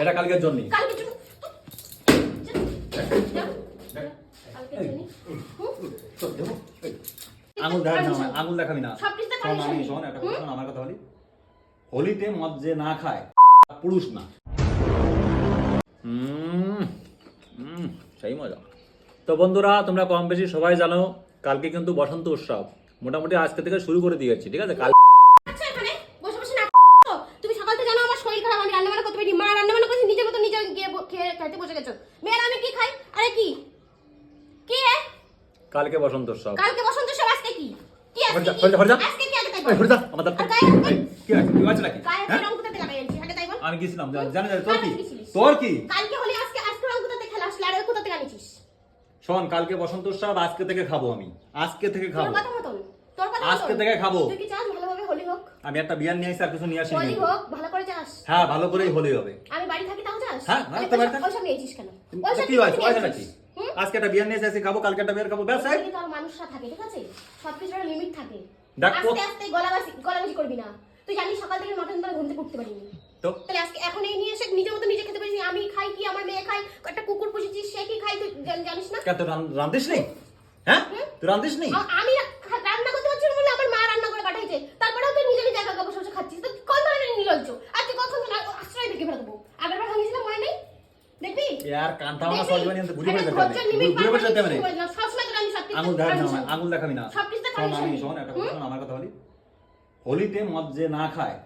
এটা কালকের জন্য কালকে জন্য? আঙুল দেখাবি না আঙুল দেখাবি না। শোন আমি শোন একটা কথা শোন আমার কথা বলি। হোলিতে মদ যে না খায় পুরুষ না। হুম হুম সেই মজা। তো বন্ধুরা তোমরা কম বেশি সবাই জানো কালকে কিন্তু বসন্ত উৎসব। মোটামুটি আজকে থেকে শুরু করে দিয়েছি ঠিক আছে? কাল আচ্ছা এখানে বসে বসে না তুমি সকাল থেকে জানো আমার শরীর খারাপ আমি রান্না বান্না করতে পারি মা রান্না বান্না করছে নিজের মতো নিজে গিয়ে ব- খেয়ে খাইতে বসে গেছো? মেয়ের আমি কি খাই? আরে কি? কি এ? কালকে বসন্ত উৎসব। কালকে বসন্ত সব আজকে কি? কি আজকে কি? হরে যা, হরে যা। আজকে কি আগে তাই এই, বল হরে যা, আমার দাঁত- আর গায়ে হাত এই, কি আছে কি আছে নাকি? গায়ে? রং কোথাতে লাগাই আগে তাই আমি গেছিলাম জানি জানি তোর কি? তোর কি? কালকে হলে আজকে আজকে রং কোথাতে খেলা আসলে? আর ওই আনিছিস শোন কালকে বসন্ত উৎসব আজকে থেকে খাব আমি। আজকে থেকে তোর খাব। কথা মতন তোর কথা আজকে থেকে খাব। তুই কি চাস? ভালোভাবে হোলি হোক। আমি একটা বিয়ার নিয়ে আসি আর কিছু নিয়ে আসি হোলি হোক ভালো করে চাস। হ্যাঁ ভালো করেই হলি হবে। আমি বাড়ি থাকি তাও চাস হ্যাঁ, তাহলে ওইসব- থাক। ওইসব কেন? ওইসব কি তুই হয়েছে? হয়েছে নাকি? আজকে একটা বিয়ার নিয়ে এসে খাব কালকে একটা বিয়ার খাব ব্যাস এই। আর মানুষরা থাকে ঠিক আছে? সবকিছুর লিমিট থাকে। দেখ, আস্তে আস্তে গলাবাজি গলাবাজি করবি না। তুই জানিস সকাল থেকে নটা ধরে ঘুম থেকে উঠতে পারিনি। তো তাহলে আজকে এখন এই নিয়ে এসে নিজের মতো নিজে খেতে পারিস আমি খাই কি? আমার মেয়ে খাই একটা কুকুর পুষেছিস সে কি খাই তুই জান- জানিস না? কেন তুই রান- রাঁধিস নি হ্যাঁ তুই রাঁধিস নি আমি আর কান্তা মানা সজবা নিয়ে ঘুরে ঘুরে যেতে হবে ঘুরে ঘুরে যেতে হবে আঙুল দেখাবি না আঙুল দেখাবি না শোন আমি শোন একটা কথা আমার কথা বলি হোলিতে মদ যে না খায়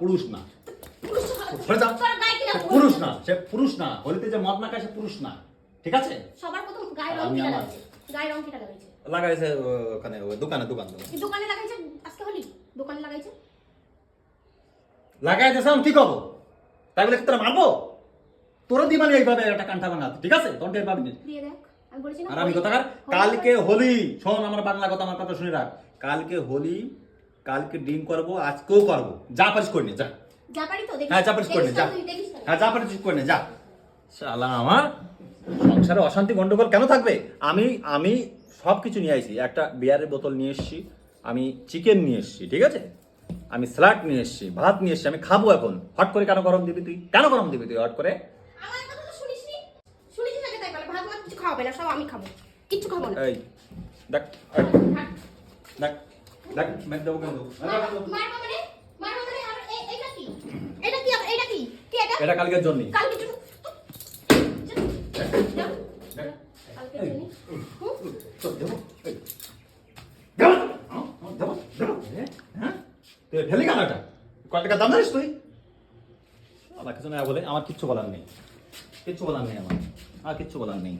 পুরুষ না পুরুষ না সে পুরুষ না হোলিতে যে মদ না খায় সে পুরুষ না ঠিক আছে? সবার প্রথম গায়ে রং কিটা লাগাইছে। গায়ে রং কিটা লাগাইছে? লাগাইছে ওখানে দোকানে দোকান দোকানে। লাগাইছে আজকে হোলি? দোকানে লাগাইছে? লাগাইছে সাম কি করব? তাই বলে তোরা মারবো? তোরা দিবানি এইভাবে একটা কান্ঠা বানাতে ঠিক আছে? টের পাবি না। না আর আমি কথা কালকে হোলি শোন আমার বাংলা কথা আমার কথা শুনে রাখ। কালকে হোলি কালকে ড্রিঙ্ক করব আজকেও করব। যা পারিস করে নে যা। হ্যাঁ যা পারিস করে নে যা। হ্যাঁ যা পারিস করে নে যা। শালা আমার সংসারে অশান্তি গন্ডগোল কেন থাকবে? আমি আমি সব কিছু নিয়ে আইছি। একটা বিয়ারের বোতল নিয়ে এসেছি আমি চিকেন নিয়ে এসেছি ঠিক আছে? আমি স্যালাড নিয়ে এসেছি ভাত নিয়ে এসেছি আমি খাব এখন। হট করে কেন গরম দিবি তুই? কেন গরম দিবি তুই হট করে আমার কথা তো শুনিসনি শুনিস আগে তাই কিছু খাওয়াবে না সব আমি খাব। কিচ্ছু খাব না। এই দেখ দেখ দেখ মেরে দেবো কেন? দেবো? মারবো মারবো মানে মারবো মানে আর এটা কি? এটা কি এটা কি? কি এটা? এটা কালকের কালকে জন্য? যা, যা, জন্য? হুম? তো দেবো এই। দেবো হ্যাঁ, ফেলি কেন এটা? কয় টাকা দাম জানিস তুই? আমার কিছু না বলে আমার কিচ্ছু বলার নেই। কিচ্ছু বলার নেই আমার। আর কিচ্ছু বলার নেই।